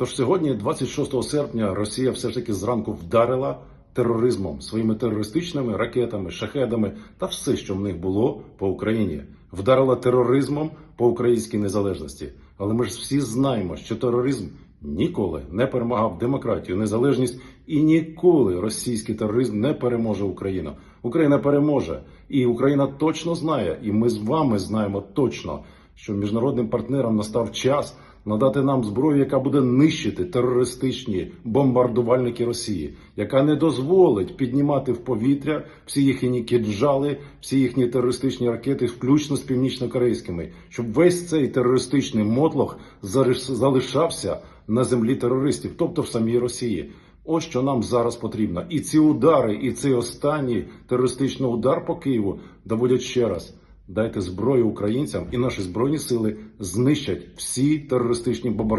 Тож сьогодні, 26 серпня, Росія все ж таки зранку вдарила тероризмом своїми терористичними ракетами, шахедами та все, що в них було по Україні. Вдарила тероризмом по українській незалежності. Але ми ж всі знаємо, що тероризм ніколи не перемагав демократію, незалежність і ніколи російський тероризм не переможе Україну. Україна переможе, і Україна точно знає, і ми з вами знаємо точно, що міжнародним партнерам настав час надати нам зброю, яка буде нищити терористичні бомбардувальники Росії, яка не дозволить піднімати в повітря всі їхні кіджали, всі їхні терористичні ракети, включно з північно-корейськими, щоб весь цей терористичний мотлох залишався на землі терористів, тобто в самій Росії. Ось що нам зараз потрібно. І ці удари, і цей останній терористичний удар по Києву доводять ще раз. Дайте зброю українцям, і наші збройні сили знищать всі терористичні бомбардування.